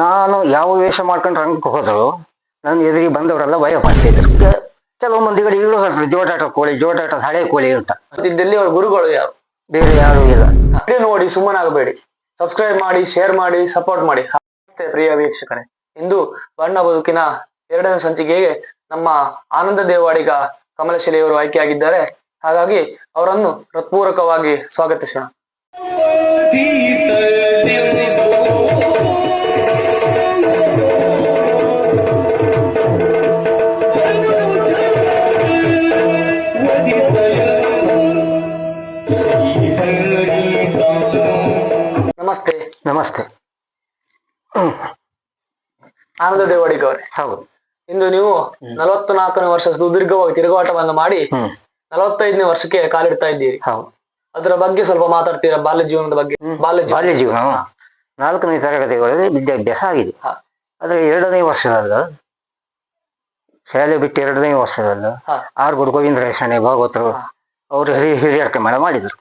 ನಾನು ಯಾವ ವೇಷ ಮಾಡ್ಕೊಂಡು ರಂಗಕ್ಕೆ ಹೋದ್ರು. ನನ್ನ ಎದುರಿಗೆ ಬಂದವರೆಲ್ಲ ಭಯ ಪಡ್ತಿದ್ರು. ಕೆಲವು ಮಂದಿಗಳು ಈಗಲೂ ಹೇಳ್ತಾರೆ ಜೋಟಾಟ ಕೋಳಿ ಜೋಟಾಟ ಹಳೆ ಕೋಳಿ ಅಂತ. ಇದ್ದಲ್ಲಿ ಅವ್ರ ಗುರುಗಳು ಯಾರು? ಬೇರೆ ಯಾರು ಇಲ್ಲ. ಅದೇ ನೋಡಿ ಸುಮ್ಮನಾಗಬೇಡಿ ಸಬ್ಸ್ಕ್ರೈಬ್ ಮಾಡಿ ಶೇರ್ ಮಾಡಿ ಸಪೋರ್ಟ್ ಮಾಡಿ. ಪ್ರಿಯ ವೀಕ್ಷಕರೇ. ಇಂದು ಬಣ್ಣ ಬದುಕಿನ ಎರಡನೇ ಸಂಚಿಕೆಗೆ ನಮ್ಮ ಆನಂದ ದೇವಾಡಿಗ ಕಮಲಶಿಲೆಯವರು ಆಯ್ಕೆಯಾಗಿದ್ದಾರೆ. ಹಾಗಾಗಿ ಅವರನ್ನು ಹೃತ್ಪೂರ್ವಕವಾಗಿ ಸ್ವಾಗತಿಸೋಣ. ನಮಸ್ತೆ. ಆನಂದದೇವ ದೇವಾಡಿಗ ಅವರೇ. ಹೌದು. ಇಂದು ನೀವು ನಲವತ್ತು ನಾಲ್ಕನೇ ವರ್ಷ ಸುದೀರ್ಘವಾಗಿ ತಿರುಗಾಟವನ್ನು ಮಾಡಿ ನಲವತ್ತೈದನೇ ವರ್ಷಕ್ಕೆ ಕಾಲಿಡ್ತಾ ಇದ್ದೀರಿ ಹೌದು. ಅದರ ಬಗ್ಗೆ ಸ್ವಲ್ಪ ಮಾತಾಡ್ತೀರಾ? ಬಾಲ್ಯ ಜೀವನದ ಬಗ್ಗೆ. ಬಾಲ್ಯ ಬಾಲ್ಯ ಜೀವನ ನಾಲ್ಕನೇ ತರಗತಿಗಳಲ್ಲಿ ವಿದ್ಯಾಭ್ಯಾಸ ಆಗಿದೆ. ಆದರೆ ಎರಡನೇ ವರ್ಷದಲ್ಲ. ಶಾಲೆ ಬಿಟ್ಟು ಎರಡನೇ ವರ್ಷದಲ್ಲ. ಆರ್ ಗುರು ಗೋವಿಂದರಾಯ ಶಾಣೆ ಭಾಗವತರು. ಅವರು ಹಿರಿಯ ಹಿರಿಯರ್ಕೆ ಮೇಡ ಮಾಡಿದರು.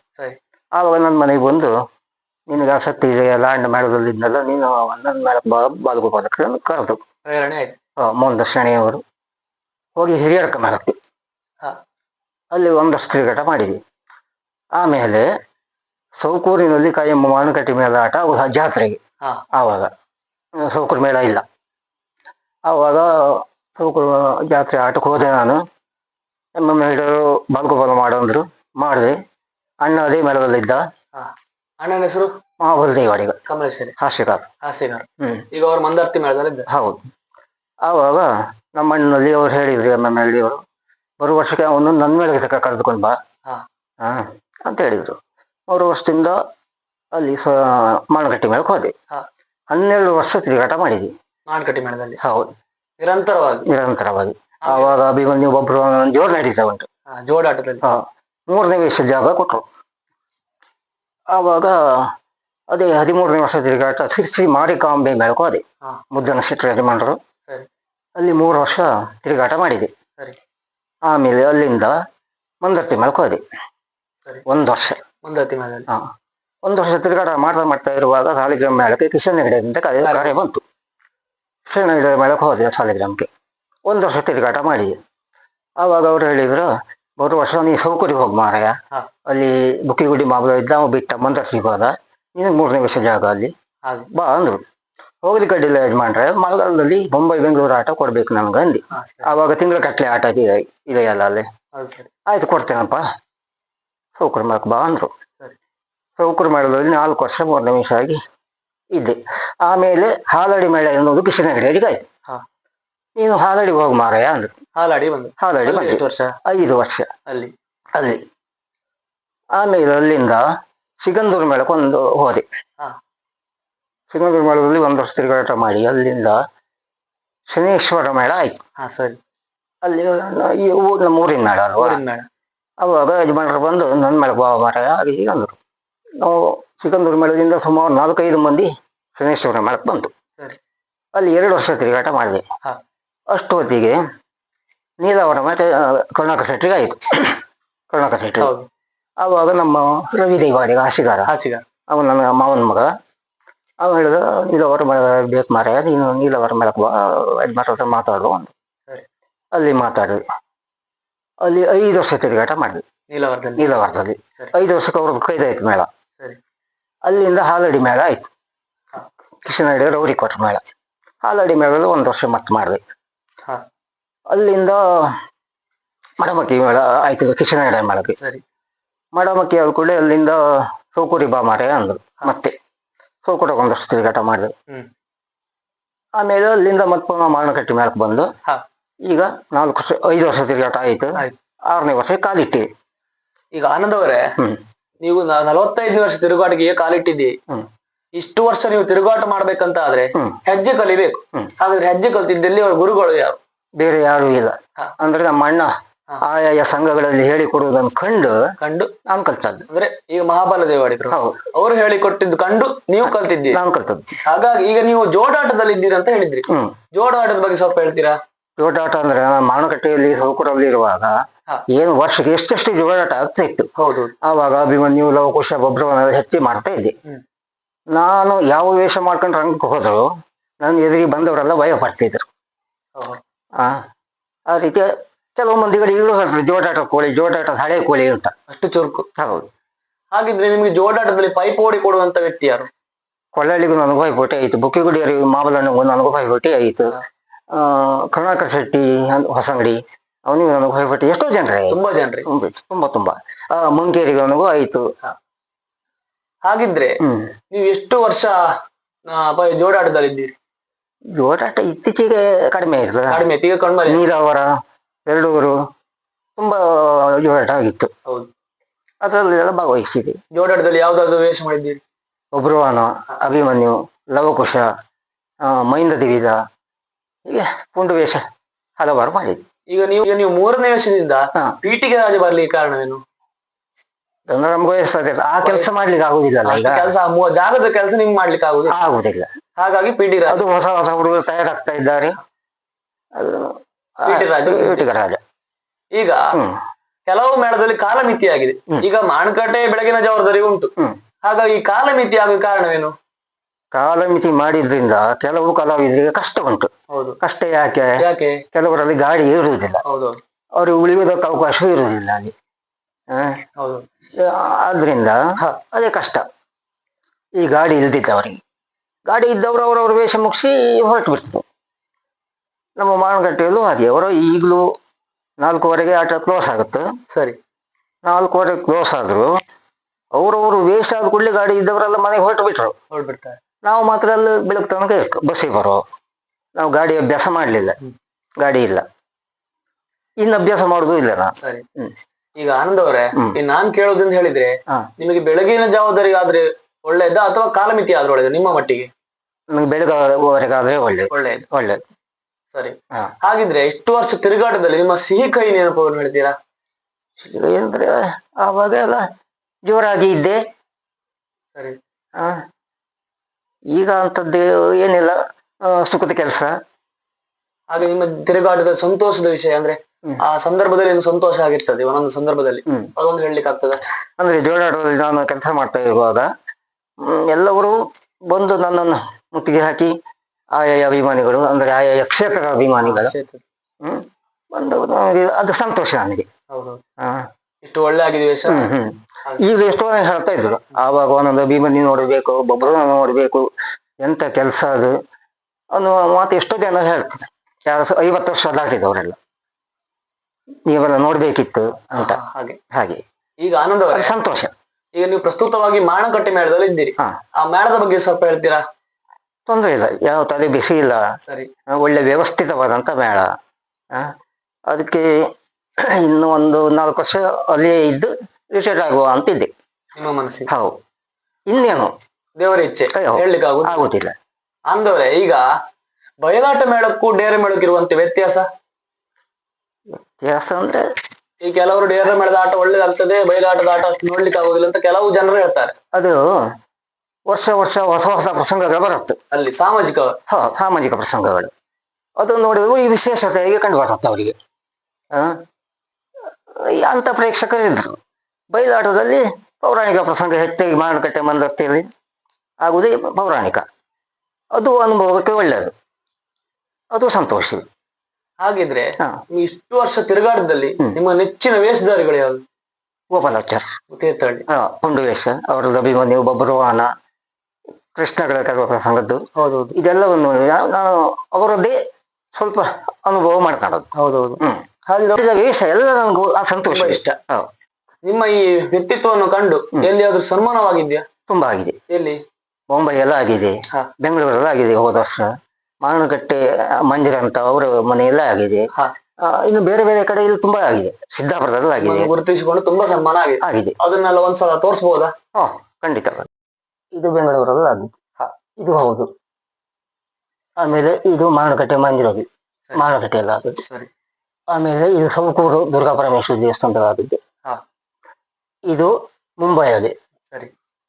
ಆವಾಗ ನನ್ನ ಮನೆಗೆ ಬಂದು ನಿನಗೆ ಆಸಕ್ತಿ ಇದೆ ಲ್ಯಾಂಡ್ ಮಾಡೋದ್ರಲ್ಲಿದ್ದಲ್ಲ ನೀನು ಒಂದೊಂದು ಮೇಲೆ ಬಾಧಕ ಬಾಲ್ಗೋಪಾಲಕ್ಕೆ ಕರೆದು ಮೋಹನ್ ಶಣಿಯವರು ಹೋಗಿ ಹಿರಿಯರ ಮೇಳಕ್ಕೆ ಹಾ. ಅಲ್ಲಿ ಒಂದಷ್ಟು ತಿರುಗಾಟ ಮಾಡಿದ್ವಿ. ಆಮೇಲೆ ಸೌಕೂರಿನಲ್ಲಿ ಕಾಯಿ ಮಾನುಕಟ್ಟಿ ಮೇಲೆ ಆಟ ಜಾತ್ರೆಗೆ. ಆವಾಗ. ಸೌಕೂರು ಮೇಳ ಇಲ್ಲ. ಆವಾಗ ಸೌಕೂರು ಜಾತ್ರೆ ಆಟಕ್ಕೆ ಹೋದೆ ನಾನು. ನಮ್ಮ ಹಿಡಿಯರು ಬಾಲ್ಗೋಪಾಲ ಮಾಡಂದ್ರು ಮಾಡಿದೆ. ಅಣ್ಣ ಅದೇ ಮೇಳದಲ್ಲಿದ್ದ. ಅಣ್ಣನ ಹೆಸರು? ಮಹಾಬಲ ದೇವಾಡಿಗ ಕಮಲೇಶ್ವರಿ. ಹಾಸ್ಯಕಾರ ಹಾಸ್ಯಗಾರ. ಹ್ಮ್. ಈಗ ಅವ್ರ ಮಂದಾರ್ತಿ ಮೇಳದಲ್ಲಿ ಹೌದು. ಆವಾಗ ನಮ್ಮ ಅಣ್ಣನಲ್ಲಿ ಅವ್ರು ಹೇಳಿದ್ರು ಎಂ ಎಂ ಎಲ್ ಅವರು ಬರುವ ವರ್ಷಕ್ಕೆ ಅವನು ನನ್ನ ಮೇಲೆ ತಕ ಕರೆದುಕೊಂಡು ಬಾ. ಹಾ. ಹಾ ಅಂತ ಹೇಳಿದ್ರು. ಮೂರು ವರ್ಷದಿಂದ ಅಲ್ಲಿ ಸ ಮೇಳಕ್ ಮೇಳಕ್ಕೆ ಹೋದೆ. ಹನ್ನೆರಡು ವರ್ಷ ತಿರುಗಾಟ ಮಾಡಿದ್ವಿ. ಮಾಣಕಟ್ಟಿ ಮೇಳದಲ್ಲಿ. ಹೌದು. ನಿರಂತರವಾಗಿ. ನಿರಂತರವಾಗಿ. ಆವಾಗ ಅಭಿಮನ್ಯು ಒಬ್ರು ಜೋರ್ ನಡೀತಾ ಉಂಟು ಜೋಡಾಟದಲ್ಲಿ ಹಾ. ಮೂರನೇ ವಯಸ್ಸು ಜಾಗ ಕೊಟ್ಟರು ಆವಾಗ ಅದೇ ಹದಿಮೂರನೇ ವರ್ಷ ತಿರುಗಾಟ ಶ್ರೀ ಶ್ರೀ ಮಾರಿಕಾಂಬೆ ಮೇಳಕ್ಕೆ ಅದೇ. ಮುದ್ದನ ಶೆಟ್ಟಿ ಯಜಮಾನರು. ಅಲ್ಲಿ ಮೂರು ವರ್ಷ ತಿರುಗಾಟ ಮಾಡಿದೆ. ಆಮೇಲೆ ಅಲ್ಲಿಂದ ಮಂದರ್ತಿ ಮೇಳಕ್ಕೆ ಅದೇ ಒಂದು ವರ್ಷ. ಹಾ. ಒಂದು ವರ್ಷ ತಿರುಗಾಟ ಮಾಡ್ತಾ ಮಾಡ್ತಾ ಇರುವಾಗ ಸಾಲಿಗ್ರಾಮ ಮೇಳಕ್ಕೆ ಕಿಶನ್ ಹೆಗಡೆ ಅಂತ ಕರೆ ಕಾರ್ಯ ಬಂತು. ಕಿಶನ್ ಹೆಗಡೆ ಮೇಳಕ್ಕೆ ಹೋದೆ ಸಾಲಿಗ್ರಾಮಕ್ಕೆ ಒಂದು ವರ್ಷ ತಿರುಗಾಟ ಮಾಡಿದೆ. ಆವಾಗ ಅವರು ಹೇಳಿದ್ರು ಬರುವ ವರ್ಷ ನೀವು ಸೌಕರ್ಯ ಹೋಗಿ ಮಾರಾಯ. ಅಲ್ಲಿ ಬುಕ್ಕಿಗುಡಿ ಮಾಬಲ ಇದ್ದ ಅವ ಬಿಟ್ಟ ಮಂದರ್ ಸಿಗೋದ ನಿನಗೆ ಮೂರನೇ ವರ್ಷ ಜಾಗ ಅಲ್ಲಿ. ಬಾ ಅಂದ್ರು. ಹೋಗಲಿ ಕಡ್ಡಿಲ್ಲ ಯಜಮಾನ್ರೆ ಮಳೆಗಾಲದಲ್ಲಿ ಮುಂಬೈ ಬೆಂಗಳೂರು ಆಟ ಕೊಡ್ಬೇಕು ನಮ್ಗೆ ಅಂದಿ. ಆವಾಗ ತಿಂಗಳ ಕಟ್ಲೆ ಆಟ ಇದೆ ಇದೆಯಲ್ಲ ಅಲ್ಲಿ. ಹೌದು ಆಯ್ತು ಕೊಡ್ತೇನಪ್ಪ. ಸೌಕರ್ಯ ಮಾಡಕ್ ಬಾ ಅಂದ್ರು. ಸೌಕರ್ಯ ಮೇಳದಲ್ಲಿ ನಾಲ್ಕು ವರ್ಷ ಮೂರನೇ ನಿಮಿಷ ಆಗಿ ಇದ್ದೆ. ಆಮೇಲೆ ಹಾಲಡಿ ಮೇಳ ಎನ್ನುವುದು ಕೃಷ್ಣಗಿರಿಯವರಿಗೆ ಆಯ್ತು. ನೀನು ಹಾಲಡಿ ಹೋಗಿ ಮಾರಾಯ ಅಂದ್ರು. ಹಾಲಾಡಿ ಬಂದು. ಹಾಲಡಿ ಬಂದು. ಎಷ್ಟು ವರ್ಷ? ಐದು ವರ್ಷ. ಅಲ್ಲಿ. ಅಲ್ಲಿ. ಆಮೇಲೆ ಅಲ್ಲಿಂದ ಸಿಗಂದೂರು ಮೇಳಕ್ಕೆ ಒಂದು ಹೋದೆ. ಹಾ. ಸಿಗಂದೂರು ಮೇಳದಲ್ಲಿ ಒಂದು ವರ್ಷ ತಿರುಗಾಟ ಮಾಡಿ ಅಲ್ಲಿಂದ ಶನೇಶ್ವರ ಮೇಳ ಆಯ್ತು. ಹಾ ಸರಿ. ಅಲ್ಲಿ ಈ ನಮ್ಮ ಊರಿನ ಮೇಳ ಅಲ್ವಾ? ಅವಾಗ ಯಜಮಾನರು ಬಂದು ನನ್ನ ಮೇಳಕ್ಕೆ ಬಾವ ಮಾರಾಯ ಹಾಗೆ ಹೀಗೆ ಅಂದರು. ನಾವು ಸಿಗಂದೂರು ಮೇಳದಿಂದ ಸುಮಾರು ನಾಲ್ಕೈದು ಮಂದಿ ಶನೇಶ್ವರ ಮೇಳಕ್ಕೆ ಬಂತು. ಸರಿ. ಅಲ್ಲಿ ಎರಡು ವರ್ಷ ತಿರುಗಾಟ ಮಾಡಿದೆ. ಹಾ. ಅಷ್ಟು ಹೊತ್ತಿಗೆ ನೀಲಾವರ ಮತ್ತೆ ಕರ್ನಾಟಕ ಸೆಟ್ರಿಗೆ ಆಯ್ತು. ಕರ್ನಾಟಕ ಸೆಟ್ರಿ ಅವಾಗ ಆವಾಗ ನಮ್ಮ ರವಿ ದೇವಾಡಿಗ ಹಾಸಿಗಾರ. ಹಾಸಿಗಾರ. ಅವನು ನನ್ನ ಮಾವನ ಮಗ. ಅವ ಹೇಳಿದ ನೀಲವರ ಮೇಳ ಬೇಕು ಮಾರಾಯ ನೀನು ನೀಲವರ ಮೇಲೆ ಬಾ ಯಜಮಾನ್ರ ಹತ್ರ ಮಾತಾಡು ಅಂತ. ಅಲ್ಲಿ ಮಾತಾಡಿದ್ವಿ ಅಲ್ಲಿ ಐದು ವರ್ಷ ತಿರುಗಾಟ ಮಾಡಿದ್ವಿ. ನೀಲವರದಲ್ಲಿ ನೀಲವರದಲ್ಲಿ. ಐದು ವರ್ಷಕ್ಕೆ ಅವ್ರದ್ದು ಕೈದಾಯ್ತು ಮೇಳ. ಅಲ್ಲಿಂದ ಹಾಲಡಿ ಮೇಳ ಆಯ್ತು. ಕೃಷ್ಣ ರೌರಿ ಕೊಟ್ಟ ಮೇಳ. ಹಾಲಡಿ ಮೇಳದಲ್ಲಿ ಒಂದು ವರ್ಷ ಮತ್ತೆ ಮಾಡಿದೆ ಹಾ. ಅಲ್ಲಿಂದ ಮಡಮಕ್ಕಿ ಮೇಳ ಆಯ್ತು ಎಡೆ ಮಾಡಕ್ಕೆ ಸರಿ. ಮಡಮಕ್ಕಿ ಅವ್ರ ಕೂಡ ಅಲ್ಲಿಂದ ಸೋಕುರಿ ಬಾ ಮಾರೆ ಅಂದ್ರು ಮತ್ತೆ. ಸೋಕುರ ಒಂದಷ್ಟು ತಿರುಗಾಟ ಮಾಡಿದ್ರು ಆಮೇಲೆ ಅಲ್ಲಿಂದ ಮತ್ತೆ ಮಾರಣಕಟ್ಟಿ ಮೇಳಕ್ಕೆ ಬಂದು. ಈಗ ನಾಲ್ಕು ವರ್ಷ ಐದು ವರ್ಷ ತಿರುಗಾಟ ಆಯ್ತು. ಆರನೇ ವರ್ಷ ಕಾಲಿಟ್ಟಿವಿ ಈಗ ಆನಂದ್ ಅವರೇ ನೀವು ನಲವತ್ತೈದನೇ ವರ್ಷ ತಿರುಗಾಟಿಗೆ ಕಾಲಿಟ್ಟಿದ್ದೀವಿ ಹ್ಮ್. ಇಷ್ಟು ವರ್ಷ ನೀವು ತಿರುಗಾಟ ಮಾಡ್ಬೇಕಂತ ಆದ್ರೆ. ಹೆಜ್ಜೆ ಕಲಿಬೇಕು. ಹಾಗಾದ್ರೆ ಹೆಜ್ಜೆ ಕಲ್ತಿದ್ದಲ್ಲಿ ಅವ್ರ ಗುರುಗಳು ಯಾರು? ಬೇರೆ ಯಾರು ಇಲ್ಲ. ಅಂದ್ರೆ ನಮ್ಮ ಅಣ್ಣ. ಆಯಾಯ ಸಂಘಗಳಲ್ಲಿ ಹೇಳಿಕೊಡುವುದನ್ನು ಕಂಡು ಕಂಡು ನಾನು ಕಲ್ತದ್ದು. ಅಂದ್ರೆ ಈಗ ಮಹಾಬಲ ದೇವಾಡಿಗರು. ಹೌದು. ಅವರು ಹೇಳಿಕೊಟ್ಟಿದ್ದು ಕಂಡು ನೀವು ಕಲ್ತಿದ್ದೀರಿ. ನಾನು ಕಲ್ತದ್ದು. ಹಾಗಾಗಿ ಈಗ ನೀವು ಜೋಡಾಟದಲ್ಲಿ ಇದ್ದೀರಿ ಅಂತ ಹೇಳಿದ್ರಿ. ಜೋಡಾಟದ ಬಗ್ಗೆ ಸ್ವಲ್ಪ ಹೇಳ್ತೀರಾ? ಜೋಡಾಟ ಅಂದ್ರೆ ಮಾರುಕಟ್ಟೆಯಲ್ಲಿ ಸೌಕರ್ಯದಲ್ಲಿ ಇರುವಾಗ ಏನು ವರ್ಷಕ್ಕೆ ಎಷ್ಟೆಷ್ಟು ಜೋಡಾಟ ಆಗ್ತಾ ಇತ್ತು. ಹೌದು. ಆವಾಗ ಅಭಿಮನ್ಯು ಲವಕುಶ ಗೊಬ್ಬರವನ್ನೆಲ್ಲ ಹೆಚ್ಚಿ ಮಾಡ್ತಾ ಇದ್ದೆ. ನಾನು ಯಾವ ವೇಷ ಮಾಡ್ಕೊಂಡು ರಂಗಕ್ಕೆ ಹೋದ್ರು. ನನ್ನ ಎದುರಿಗೆ ಬಂದವರೆಲ್ಲ ಭಯ ಪಡ್ತಿದ್ರು. ಆ ಆ ರೀತಿ ಕೆಲವು ಮಂದಿಗಳು ಈಗಲೂ ಹೇಳ್ತಾರೆ ಜೋಡಾಟ ಕೋಳಿ ಜೋಡಾಟ ಹಳೆ ಕೋಳಿ ಅಂತ. ಅಷ್ಟು ಚುರುಕು. ಹೌದು. ಹಾಗಿದ್ರೆ ನಿಮಗೆ ಜೋಡಾಟದಲ್ಲಿ ಓಡಿ ಕೊಡುವಂತ ವ್ಯಕ್ತಿ ಯಾರು? ಕೊಳ್ಳಳ್ಳಿಗೂ ನನಗೂ ಪೈಪೋಟಿ ಆಯ್ತು ಬುಕ್ಕಿಗುಡಿಯರಿಗೂ ಮಾಬಲನಿಗೂ ನನಗೂ ಪೈಪೋಟಿ ಆಯಿತು. ಆ, ಕರುಣಾಕರ್ ಶೆಟ್ಟಿ ಹೊಸಂಗಡಿ ಅವನಿಗೂ ನನಗೂ ಪೈಪೋಟಿ ಎಷ್ಟೋ ಜನರೇ. ತುಂಬಾ ಜನರಿ. ತುಂಬಾ ತುಂಬಾ. ಆ, ಮಂಕೇರಿಗೆ ನನಗೂ ಆಯಿತು. ಹಾಗಿದ್ರೆ ನೀವು ಎಷ್ಟು ವರ್ಷ ಆ, ಪ- ಜೋಡಾಟದಲ್ಲಿ ಇದ್ದೀರಿ ಜೋಡಾಟ ಇತ್ತೀಚೆಗೆ ಕಡಿಮೆ ಇರ್ತದೆ. ಕಡಿಮೆ ನೀರಾವರ ಎರಡೂರು ತುಂಬಾ ಜೋಡಾಟ ಆಗಿತ್ತು. ಹೌದು. ಅದರಲ್ಲೆಲ್ಲ ಭಾಗವಹಿಸಿದೆ. ಜೋಡಾಟದಲ್ಲಿ ಯಾವ್ದಾದ್ರು ವೇಷ ಮಾಡಿದ್ದೀರಿ? ಒಬ್ರುವಾನ ಅಭಿಮನ್ಯು ಲವಕುಶ ಮಹಿಂದ ದಿವಿದ ಹೀಗೆ ಪುಂಡು ವೇಷ ಹಲವಾರು ಮಾಡಿದ್ವಿ ಈಗ ನೀವು ನೀವು ಮೂರನೇ ವರ್ಷದಿಂದ. ಪೀಠಿಗೆ ರಾಜ ಬರ್ಲಿಕ್ಕೆ ಕಾರಣವೇನು? ನಮ್ಗೆ ಆ ಕೆಲಸ ಮಾಡ್ಲಿಕ್ಕೆ ಆಗುದಿಲ್ಲ ಈಗ? ಕೆಲಸ ಜಾಗದ ಕೆಲಸ ನಿಮ್ಗೆ ಮಾಡ್ಲಿಕ್ಕೆ ಆಗುದಿಲ್ಲ? ಆಗುದಿಲ್ಲ. ಹಾಗಾಗಿ ಪೀಠಿ ರಾಜ. ಅದು ಹೊಸ ಹೊಸ ಹುಡುಗರು ತಯಾರಾಗ್ತಾ ಇದ್ದಾರೆ. ರಾಜ. ಈಗ ಕೆಲವು ಮೇಳದಲ್ಲಿ ಕಾಲಮಿತಿ ಆಗಿದೆ. ಈಗ ಮಾಣಕಟ್ಟೆ ಬೆಳಗಿನ ಜವಾಬ್ದಾರಿ ಉಂಟು. ಹಾಗಾಗಿ ಈ ಕಾಲಮಿತಿ ಆಗುವ ಕಾರಣವೇನು? ಕಾಲಮಿತಿ ಮಾಡಿದ್ರಿಂದ ಕೆಲವು ಕಲಾವಿದರಿಗೆ ಕಷ್ಟ ಉಂಟು. ಹೌದು. ಕಷ್ಟ ಯಾಕೆ? ಯಾಕೆ? ಕೆಲವರಲ್ಲಿ ಗಾಡಿ ಇರುವುದಿಲ್ಲ ಹೌದು. ಅವ್ರಿಗೆ ಉಳಿಯುವುದಕ್ಕೆ ಅವಕಾಶ ಇರುವುದಿಲ್ಲ ಅಲ್ಲಿ. ಹೌದು. ಆದ್ರಿಂದ ಅದೇ ಕಷ್ಟ. ಈ ಗಾಡಿ ಇಲ್ದಿದ್ದವರಿಗೆ ಗಾಡಿ ಇದ್ದವರು ಅವರವ್ರ ವೇಷ ಮುಗಿಸಿ ಹೊರಟು ಬಿಡ್ತಾರೆ ನಮ್ಮ ಮಾರುಕಟ್ಟೆಯಲ್ಲೂ ಹಾಗೆ. ಅವರು ಈಗಲೂ ನಾಲ್ಕೂವರೆಗೆ ಆಟ ಕ್ಲೋಸ್ ಆಗುತ್ತೆ. ಸರಿ. ನಾಲ್ಕೂವರೆಗೆ ಕ್ಲೋಸ್ ಆದ್ರು ಅವರವರು ವೇಷ ಆದ ಕೂಡಲೇ ಗಾಡಿ ಇದ್ದವರೆಲ್ಲ ಮನೆಗೆ ಹೊರಟು ಬಿಟ್ರು. ಹೊರಡ್ಬಿಡ್ತಾರೆ ನಾವು ಮಾತ್ರ ಅಲ್ಲಿ ಬೆಳಗ್ಗೆ ತನಕ ಇತ್ತು ಬಸ್ಸಿಗೆ ಬರೋ. ನಾವು ಗಾಡಿ ಅಭ್ಯಾಸ ಮಾಡಲಿಲ್ಲ. ಗಾಡಿ ಇಲ್ಲ. ಇನ್ನು ಅಭ್ಯಾಸ ಮಾಡೋದು ಇಲ್ಲ ನಾನು. ಸರಿ. ಹ್ಮ್. ಈಗ ಆನಂದ್ ಅವರೇ. ಈಗ ನಾನ್ ಕೇಳೋದಂತ ಹೇಳಿದ್ರೆ ನಿಮಗೆ ಬೆಳಗಿನ ಜವಾಬ್ದಾರಿ ಆದ್ರೆ ಒಳ್ಳೇದ ಅಥವಾ ಕಾಲಮಿತಿ ಆದ್ರೆ ಒಳ್ಳೇದ ನಿಮ್ಮ ಮಟ್ಟಿಗೆ? ನಮ್ಗೆ ಬೆಳಗಾವರೆಗಾದ್ರೆ ಒಳ್ಳೆ ಒಳ್ಳೇದು. ಒಳ್ಳೇದು. ಸರಿ. ಹಾಗಿದ್ರೆ ಇಷ್ಟು ವರ್ಷ ತಿರುಗಾಟದಲ್ಲಿ ನಿಮ್ಮ ಸಿಹಿ ಕೈ ನೆನಪವನ್ನು ಹೇಳ್ತೀರಾ? ಏನಂದ್ರೆ ಆವಾಗ ಎಲ್ಲ ಜೋರಾಗಿ ಇದ್ದೆ. ಸರಿ. ಆ, ಈಗ ಅಂತದ್ದು ಏನಿಲ್ಲ ಸುಖದ ಕೆಲಸ. ಹಾಗೆ ನಿಮ್ಮ ತಿರುಗಾಟದ ಸಂತೋಷದ ವಿಷಯ ಅಂದ್ರೆ. ಆ ಸಂದರ್ಭದಲ್ಲಿ ಏನು ಸಂತೋಷ ಆಗಿರ್ತದೆ ಒಂದೊಂದು ಸಂದರ್ಭದಲ್ಲಿ. ಅದೊಂದು ಹೇಳಲಿಕ್ಕೆ ಆಗ್ತದೆ ಅಂದ್ರೆ ಜೋಡಾಡುವಲ್ಲಿ ನಾನು ಕೆಲಸ ಮಾಡ್ತಾ ಇರುವಾಗ ಹ್ಮ್, ಎಲ್ಲವರು ಬಂದು ನನ್ನನ್ನು ಮುಟ್ಟಿಗೆ ಹಾಕಿ ಆಯಾಯ ಅಭಿಮಾನಿಗಳು ಅಂದ್ರೆ ಆಯಾಯ ಕ್ಷೇತ್ರದ ಅಭಿಮಾನಿಗಳು ಹ್ಮ್ ಬಂದು ನನಗೆ ಅದು ಸಂತೋಷ ನನಗೆ. ಇಷ್ಟು ಒಳ್ಳೆ ಆಗಿದೆ ಈಗ ಎಷ್ಟೋ ಹೇಳ್ತಾ ಇದ್ರು ಆವಾಗ ಒಂದೊಂದು ಅಭಿಮಾನಿ ನೋಡಬೇಕು ಒಬ್ಬೊಬ್ರು ನೋಡ್ಬೇಕು ಎಂತ ಕೆಲಸ ಅದು ಅನ್ನುವ ಮಾತು ಎಷ್ಟೋ ಜನ ಹೇಳ್ತಾರೆ. ಯಾರು ಐವತ್ತು ವರ್ಷ ದಾಟಿದವರೆಲ್ಲ ನೀವೆಲ್ಲ ನೋಡ್ಬೇಕಿತ್ತು ಅಂತ. ಹಾಗೆ. ಹಾಗೆ. ಈಗ ಆನಂದ ಸಂತೋಷ. ಈಗ ನೀವು ಪ್ರಸ್ತುತವಾಗಿ ಮಾಣಕಟ್ಟೆ ಮೇಳದಲ್ಲಿ ಇದ್ದೀರಿ. ಹಾ. ಆ ಮೇಳದ ಬಗ್ಗೆ ಸ್ವಲ್ಪ ಹೇಳ್ತೀರಾ? ತೊಂದರೆ ಇಲ್ಲ. ಯಾವ ತಲೆ ಬಿಸಿ ಇಲ್ಲ. ಸರಿ. ಒಳ್ಳೆ ವ್ಯವಸ್ಥಿತವಾದಂತ ಮೇಳ. ಅದಕ್ಕೆ ಇನ್ನು ಒಂದು ನಾಲ್ಕು ವರ್ಷ ಅಲ್ಲಿಯೇ ಇದ್ದು ರಿಟೈರ್ ಆಗುವ ಅಂತಿದ್ದೆ. ನಿಮ್ಮ ಮನಸ್ಸಿಗೆ? ಹೌದು. ಇನ್ನೇನು? ದೇವರ ಇಚ್ಛೆ. ಹೇಳಲಿಕ್ಕೆ ಆಗುದು ಆಗುದಿಲ್ಲ. ಅಂದವ್ರೆ ಈಗ ಬಯಲಾಟ ಮೇಳಕ್ಕೂ ಡೇರೆ ಮೇಳಕ್ಕಿರುವಂತ ವ್ಯತ್ಯಾಸ? ವ್ಯತ್ಯಾಸ ಅಂದ್ರೆ ಈ ಕೆಲವರು ಡೇರ ಮೇಳದ ಆಟ ಒಳ್ಳೇದಾಗ್ತದೆ ಬಯಲಾಟದ ಆಟ ಅಷ್ಟು ನೋಡ್ಲಿಕ್ಕೆ ಆಗೋದಿಲ್ಲ ಅಂತ ಕೆಲವು ಜನರು ಹೇಳ್ತಾರೆ. ಅದು ವರ್ಷ ವರ್ಷ ಹೊಸ ಹೊಸ ಪ್ರಸಂಗಗಳು ಬರುತ್ತೆ. ಅಲ್ಲಿ ಸಾಮಾಜಿಕ ಹ ಸಾಮಾಜಿಕ ಪ್ರಸಂಗಗಳು. ಅದು ನೋಡಿದ್ರು ಈ ವಿಶೇಷತೆಯಾಗಿ ಕಂಡು ಬರುತ್ತೆ ಅವರಿಗೆ. ಅಂತ ಪ್ರೇಕ್ಷಕರು ಇದ್ರು. ಬಯಲಾಟದಲ್ಲಿ ಪೌರಾಣಿಕ ಪ್ರಸಂಗ ಹೆಚ್ಚಾಗಿ ಮಾರುಕಟ್ಟೆ ಮಂದತ್ತಿಯಲ್ಲಿ ಆಗುವುದೇ ಪೌರಾಣಿಕ. ಅದು ಅನುಭವಕ್ಕೆ ಒಳ್ಳೆಯದು ಅದು ಸಂತೋಷ. ಹಾಗಿದ್ರೆ ನೀವು ಇಷ್ಟು ವರ್ಷ ತಿರುಗಾಟದಲ್ಲಿ ನಿಮ್ಮ ನೆಚ್ಚಿನ ವೇಷಧಾರಿಗಳು ಯಾವ್ದು ಗೋಪಾಲಾಚಾರ್ ತೀರ್ಥಹಳ್ಳಿ ಪುಂಡು ವೇಷ ಅವರದ್ದು ಅಭಿಮನ್ಯು ಬಬ್ರುವಾನ ಕೃಷ್ಣಗಳ ಕರುವ ಪ್ರಸಂಗದ್ದು ಹೌದೌದು. ಇದೆಲ್ಲವನ್ನು ನಾನು ಅವರದ್ದೇ ಸ್ವಲ್ಪ ಅನುಭವ ಮಾಡ್ಕೊಳ್ಳೋದು ಹೌದೌದು. ಹ್ಮ್. ಹಾಗೆ ವೇಷ ಎಲ್ಲ ನನಗೂ ಆ ಸಂತೋಷ. ಇಷ್ಟ. ನಿಮ್ಮ ಈ ವ್ಯಕ್ತಿತ್ವವನ್ನು ಕಂಡು. ಎಲ್ಲಿಯಾದ್ರೂ ಸನ್ಮಾನವಾಗಿದ್ಯಾ? ತುಂಬಾ ಆಗಿದೆ. ಎಲ್ಲಿ? ಮುಂಬೈ ಎಲ್ಲ ಆಗಿದೆ. ಬೆಂಗಳೂರೆಲ್ಲ ಆಗಿದೆ ಹೋದ ವರ್ಷ. ಮಾರಣಗಟ್ಟೆ ಮಂಜರ ಅಂತ ಅವರ ಮನೆಯಲ್ಲೇ ಆಗಿದೆ. ಹಾ. ಆ, ಇನ್ನು ಬೇರೆ ಬೇರೆ ಕಡೆ ಇಲ್ಲಿ ತುಂಬಾ ಆಗಿದೆ. ಸಿದ್ದಾಪುರದಲ್ಲೂ ಆಗಿದೆ. ಗುರುತಿಸಿಕೊಂಡು ತುಂಬಾ ಸನ್ಮಾನ ಆಗಿದೆ. ಆಗಿದೆ. ಅದನ್ನೆಲ್ಲ ಒಂದ್ಸಲ ತೋರಿಸಬಹುದಾ ಹಾ ಖಂಡಿತ. ಇದು ಬೆಂಗಳೂರಲ್ಲಿ ಆಗಿದೆ. ಹಾ, ಇದು ಹೌದು. ಆಮೇಲೆ ಇದು ಮಾರಣಕಟ್ಟೆ ಮಂದಿರ ಅಲ್ಲಿ ಮಾರಣಕಟ್ಟೆ ಎಲ್ಲ ಆಗಿದೆ. ಸರಿ. ಆಮೇಲೆ ಇದು ಸೌಕೂರು ದುರ್ಗಾ ಪರಮೇಶ್ವರ ದೇವಸ್ಥಾನದಲ್ಲಾಗಿದ್ದು ಹಾ. ಇದು ಮುಂಬೈಯಲ್ಲಿ ಸರಿ.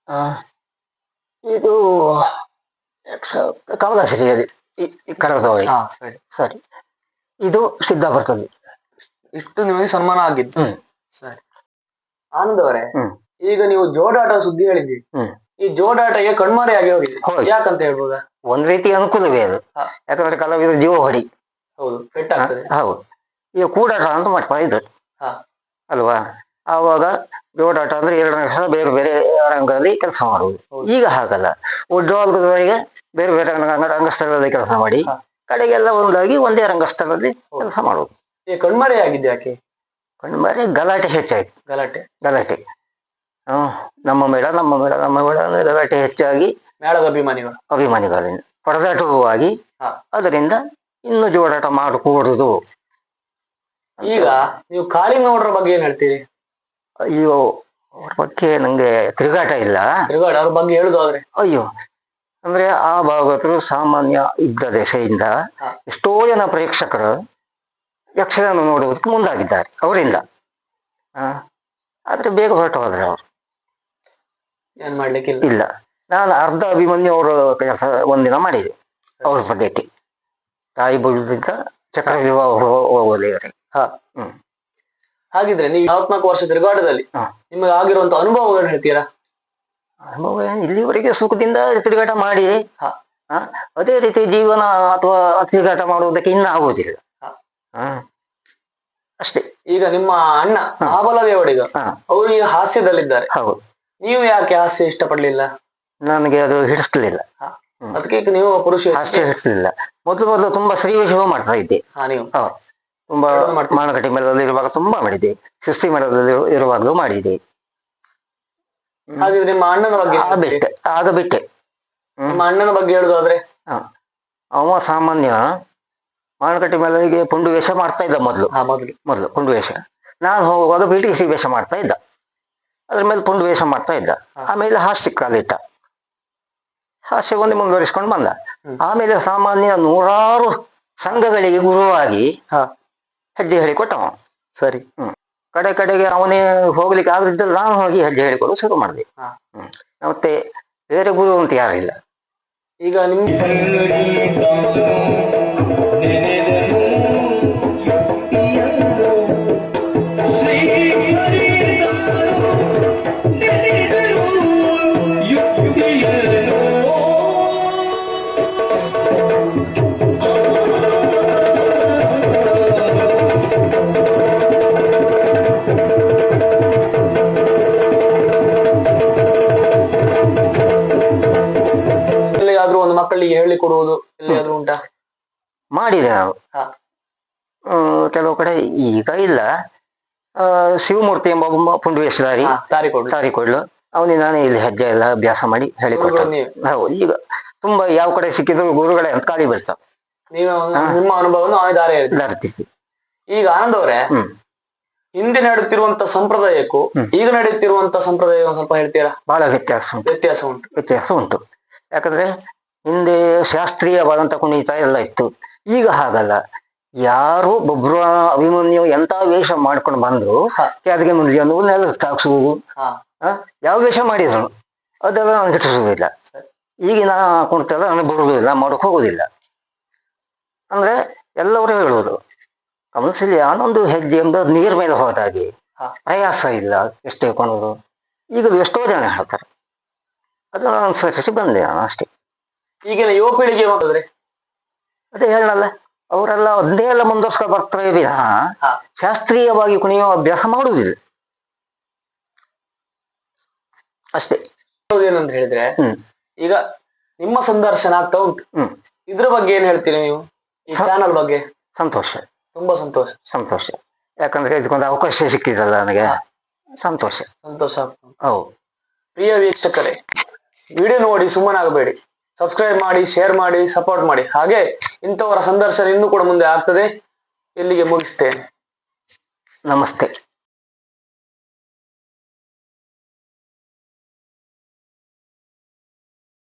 ಆ, ಇದು ಕಮಲಾಶ್ರೀಯಲ್ಲಿ ಕಡದವಳಿ ಹಾ ಸರಿ ಸರಿ. ಇದು ಸಿದ್ದಾಪುರದಲ್ಲಿ ಇಷ್ಟು ನಿಮಗೆ ಸನ್ಮಾನ ಆಗಿದ್ದು ಸರಿ. ಆನಂದ್ ಅವರೇ ಹ್ಮ್. ಈಗ ನೀವು ಜೋಡಾಟ ಸುದ್ದಿ ಹೇಳಿದ್ವಿ ಹ್ಮ್. ಈ ಜೋಡಾಟಗೆ ಕಣ್ಮರೆಯಾಗಿ ಹೋಗಿದೆ ಹೌದು. ಯಾಕಂತ ಹೇಳ್ಬೋದ? ಒಂದ್ ರೀತಿ ಅನುಕೂಲವೇ ಅದು. ಹಾ. ಯಾಕಂದ್ರೆ ಕಲಾವಿದ ಜೀವ ಹೊಡಿ. ಹೌದು ಪೆಟ್ಟಾಗ್ತದೆ ಹೌದು. ಈಗ ಕೂಡಾಟ ಅಂತ ಮಾಡ್ತಾ ಇದ್ರು. ಹಾ. ಅಲ್ವಾ? ಆವಾಗ ಜೋಡಾಟ ಅಂದ್ರೆ ಎರಡನೇ ರಂಗ ಬೇರೆ ಬೇರೆ ರಂಗದಲ್ಲಿ ಕೆಲಸ ಮಾಡುವುದು. ಈಗ ಹಾಗಲ್ಲ. ಉದ್ಯೋಗದವರಿಗೆ ಬೇರೆ ಬೇರೆ ರಂಗ ರಂಗಸ್ಥಳದಲ್ಲಿ ಕೆಲಸ ಮಾಡಿ ಕಡೆಗೆಲ್ಲ ಒಂದಾಗಿ ಒಂದೇ ರಂಗಸ್ಥಳದಲ್ಲಿ ಕೆಲಸ ಮಾಡುವುದು. ಕಣ್ಮರೆ ಆಗಿದೆ ಯಾಕೆ ಕಣ್ಮರೆ ಗಲಾಟೆ ಹೆಚ್ಚಾಯ್ತು ಗಲಾಟೆ? ಗಲಾಟೆ. ಹ್ಮ್ ನಮ್ಮ ಮೇಳ ನಮ್ಮ ಮೇಳ ನಮ್ಮ ಮೇಳ ಅಂದ್ರೆ ಗಲಾಟೆ ಹೆಚ್ಚಾಗಿ ಮೇಳದ ಅಭಿಮಾನಿಗಳು. ಅಭಿಮಾನಿಗಳಿಂದ ಹೊಡೆದಾಟವೂ ಅದರಿಂದ ಇನ್ನು ಜೋಡಾಟ ಮಾಡಕೂಡದು ಈಗ ನೀವು ಕಾಳಿಂಗೌಡರ ಬಗ್ಗೆ ಏನ್ ಹೇಳ್ತೀರಿ? ಅಯ್ಯೋ ಅವ್ರ ಬಗ್ಗೆ ನಂಗೆ ತಿರುಗಾಟ ಇಲ್ಲ. ತಿರುಗಾಟ ಅವ್ರ ಬಗ್ಗೆ ಹೇಳುದಾದ್ರೆ ಅಯ್ಯೋ ಅಂದ್ರೆ ಆ ಭಾಗವತರು ಸಾಮಾನ್ಯ ಇದ್ದ ದೆಸೆಯಿಂದ. ಎಷ್ಟೋ ಜನ ಪ್ರೇಕ್ಷಕರು ಯಕ್ಷಗಾನ ನೋಡುವುದಕ್ಕೆ ಮುಂದಾಗಿದ್ದಾರೆ ಅವರಿಂದ. ಆ ಆದ್ರೆ ಬೇಗ ಹೊರಟು ಹೋದ್ರೆ ಅವರು. ಏನ್ ಮಾಡ್ಲಿಕ್ಕೆ ಇಲ್ಲ. ನಾನು ಅರ್ಧ ಅಭಿಮನ್ಯು ಅವರ ಕೆಲಸ ಒಂದಿನ ಮಾಡಿದೆ ಅವ್ರ ಪದ್ಧತಿ. ತಾಯಿ ಬುಜದಿಂದ ಚಕ್ರ ವಿವಾಹ ಹೋಗೋದೇ ಹಾ. ಹ್ಮ್. ಹಾಗಿದ್ರೆ ನೀವು ನಲವತ್ನಾಲ್ಕು ವರ್ಷ ತಿರುಗಾಟದಲ್ಲಿ. ನಿಮಗೆ ಆಗಿರುವಂತ ಅನುಭವಗಳನ್ನು ಹೇಳ್ತೀರಾ? ಅನುಭವ ಇಲ್ಲಿವರೆಗೆ ಸುಖದಿಂದ ತಿರುಗಾಟ ಮಾಡಿ. ಅದೇ ರೀತಿ ಜೀವನ ಅಥವಾ ತಿರುಗಾಟ ಮಾಡುವುದಕ್ಕೆ ಇನ್ನ ಆಗುವುದಿಲ್ಲ. ಅಷ್ಟೇ. ಈಗ ನಿಮ್ಮ ಅಣ್ಣ ದೇವಡಿಗ ಹಾ. ಅವರು ಈಗ ಹಾಸ್ಯದಲ್ಲಿದ್ದಾರೆ. ಹೌದು. ನೀವು ಯಾಕೆ ಹಾಸ್ಯ ಇಷ್ಟಪಡ್ಲಿಲ್ಲ? ನನಗೆ ಅದು ಹಿಡಿಸ್ಲಿಲ್ಲ. ಅದಕ್ಕೆ ನೀವು ಪುರುಷ ಹಾಸ್ಯ ಹಿಡಿಸ್ಲಿಲ್ಲ. ಮೊದಲು ಮೊದಲು ತುಂಬಾ ಶ್ರೀವಶವ ಮಾಡ್ತಾ ಇದ್ದೆ. ಹಾ ನೀವು. ತುಂಬಾ. ಮಾನಕಟ್ಟಿ ಮೇಳದಲ್ಲಿ ಇರುವಾಗ ತುಂಬಾ ಮಾಡಿದೆ. ಸೃಷ್ಟಿ ಮೇಳದಲ್ಲಿ ಇರುವಾಗಲೂ ಮಾಡಿದೆ. ಹಾಗಿದ್ರೆ ನಿಮ್ಮ ಅಣ್ಣನ ಬಗ್ಗೆ ಆ? ಬಿಟ್ಟೆ ಆಗ ಬಿಟ್ಟೆ. ನಿಮ್ಮ ಅಣ್ಣನ ಬಗ್ಗೆ ಹೇಳುದಾದ್ರೆ. ಅವ ಸಾಮಾನ್ಯ ಮಾನಕಟ್ಟಿ ಮೇಳಗೆ ಪುಂಡು ವೇಷ ಮಾಡ್ತಾ ಇದ್ದ ಮೊದಲು. ಮೊದಲು. ಮೊದಲು ಪುಂಡು ವೇಷ. ನಾನು ಹೋಗುವಾಗ ಬಿ ಟಿ ಸಿ ವೇಷ ಮಾಡ್ತಾ ಇದ್ದ. ಅದ್ರ ಮೇಲೆ ಪುಂಡು ವೇಷ ಮಾಡ್ತಾ ಇದ್ದ. ಆಮೇಲೆ ಹಾಸ್ಯ ಕಾಲಿಟ್ಟ ಹಾಸ್ಯ ಒಂದು ಮುಂದುವರಿಸ್ಕೊಂಡು ಬಂದ. ಆಮೇಲೆ ಸಾಮಾನ್ಯ ನೂರಾರು ಸಂಘಗಳಿಗೆ ಗುರುವಾಗಿ ಹೆಜ್ಜೆ ಹೇಳಿಕೊಟ್ಟವ ಸರಿ. ಹ್ಮ್. ಕಡೆ ಕಡೆಗೆ ಅವನೇ ಹೋಗ್ಲಿಕ್ಕೆ ಆಗದಿದ್ದಲ್ಲಿ ನಾನು ಹೋಗಿ ಹೆಜ್ಜೆ ಹೇಳಿಕೊಡು ಶುರು ಮಾಡಿದೆ. ಹ್ಮ್. ಮತ್ತೆ ಬೇರೆ ಗುರು ಅಂತ ಯಾರಿಲ್ಲ ಈಗ ನಿಮ್ ಮಕ್ಕಳಿಗೆ ಹೇಳಿ ಕೊಡುವುದು ಎಲ್ಲಿಯಾದ್ರೂ ಉಂಟಾ? ಮಾಡಿದೆ ನಾವು. ಹಾ. ಕೆಲವು ಕಡೆ ಈಗ ಇಲ್ಲ. ಆ, ಶಿವಮೂರ್ತಿ ಎಂಬ ಒಬ್ಬ ಹಾ, ದಾರಿ ಕೊಡು ಕೊಡ್ಲು ಅವನಿಗೆ ನಾನೇ ಇಲ್ಲಿ ಹೆಜ್ಜೆ ಎಲ್ಲ ಅಭ್ಯಾಸ ಮಾಡಿ ಹೇಳಿಕೊಟ್ಟ. ಗುರುಗಳು ನೀವೇ. ಹೌದು ಈಗ ತುಂಬಾ ಯಾವ ಕಡೆ ಸಿಕ್ಕಿದ್ರು ಗುರುಗಳೇ ಅಂತ ಕಾಲಿ ಬೀಳ್ತಾವ ನೀವು ನಿಮ್ಮ ಅನುಭವವನ್ನು ಅವೇ ದಾರಿ ಹೇಳಿದ್ರಿ ಧರ್ತಿಸಿ. ಈಗ ಆನಂದ್ ಅವರೇ ಹ್ಮ್. ಹಿಂದೆ ನಡೆಯುತ್ತಿರುವಂತ ಸಂಪ್ರದಾಯಕ್ಕೂ ಹ್ಮ್. ಈಗ ನಡೆಯುತ್ತಿರುವಂತ ಸಂಪ್ರದಾಯ ಒಂದ್ ಸ್ವಲ್ಪ ಹೇಳ್ತೀರಾ? ಬಹಳ ವ್ಯತ್ಯಾಸ ಉಂಟು. ವ್ಯತ್ಯಾಸ ಉಂಟು. ವ್ಯತ್ಯಾಸ ಉಂಟು. ಯಾಕಂದ್ರೆ ಹಿಂದೆ ಶಾಸ್ತ್ರೀಯವಾದಂಥ ಕುಣಿತ ಎಲ್ಲ ಇತ್ತು. ಈಗ ಹಾಗಲ್ಲ. ಯಾರು ಒಬ್ರು ಅಭಿಮನ್ಯು ಎಂತ ವೇಷ ಮಾಡ್ಕೊಂಡು ಬಂದ್ರು ಯಾರಿಗೆ ಅದಕ್ಕೆ ಮುಂದೆ ನೆಲ ತಾಕ್ಸುವುದು ಯಾವ ವೇಷ ಮಾಡಿದ್ರು? ಅದೆಲ್ಲ ನಾನು ಹಿಡಿಸುವುದಿಲ್ಲ ಈಗಿನ ಕುಣಿತೆಲ್ಲ ನನಗೆ ಬರುವುದಿಲ್ಲ ಮಾಡೋಕೆ ಹೋಗುದಿಲ್ಲ ಅಂದ್ರೆ ಎಲ್ಲರೂ ಹೇಳುವುದು ಕಮಲ್ಸಿಲಿ ಆನೊಂದು ಹೆಜ್ಜೆ ಎಂಬ ನೀರ್ ಮೇಲೆ ಹೋದಾಗೆ ಪ್ರಯಾಸ ಇಲ್ಲ ಎಷ್ಟೇ ಕೊನೋದು ಈಗ ಎಷ್ಟೋ ಜನ ಹೇಳ್ತಾರೆ. ಅದು ನಾನು ಅನುಸರಿಸಿ ಬಂದೆ ನಾನು ಅಷ್ಟೇ. ಈಗಿನ ಯುವ ಪೀಳಿಗೆ ಮಾಡಿದ್ರೆ ಅದೇ ಹೇಳಲ್ಲ ಅವರೆಲ್ಲ ಒಂದೇ ಎಲ್ಲ ಮುಂದುವರ್ಸ್ಕೊಂಡು ಬರ್ತಾ ವಿನಃ. ಶಾಸ್ತ್ರೀಯವಾಗಿ ಕುಣಿಯುವ ಅಭ್ಯಾಸ ಮಾಡುವುದಿಲ್ಲ ಅಷ್ಟೇ. ಏನಂತ ಹೇಳಿದ್ರೆ ಈಗ ನಿಮ್ಮ ಸಂದರ್ಶನ ಆಗ್ತಾ ಉಂಟು. ಹ್ಮ್. ಇದ್ರ ಬಗ್ಗೆ ಏನ್ ಹೇಳ್ತೀರಿ ನೀವು? ಈ. ಚಾನಲ್ ಬಗ್ಗೆ? ಸಂತೋಷ. ತುಂಬಾ ಸಂತೋಷ. ಸಂತೋಷ. ಯಾಕಂದ್ರೆ ಇದಕ್ಕೊಂದು ಅವಕಾಶ ಸಿಕ್ಕಿದಲ್ಲ ನನಗೆ. ಸಂತೋಷ. ಸಂತೋಷ. ಹೌದು. ಪ್ರಿಯ ವೀಕ್ಷಕರೇ ವಿಡಿಯೋ ನೋಡಿ ಸುಮ್ಮನಾಗಬೇಡಿ. ಸಬ್ಸ್ಕ್ರೈಬ್ ಮಾಡಿ ಶೇರ್ ಮಾಡಿ ಸಪೋರ್ಟ್ ಮಾಡಿ. ಹಾಗೆ ಇಂಥವರ ಸಂದರ್ಶನ ಇನ್ನೂ ಕೂಡ ಮುಂದೆ ಆಗ್ತದೆ. ಇಲ್ಲಿಗೆ ಮುಗಿಸ್ತೇನೆ. ನಮಸ್ತೆ.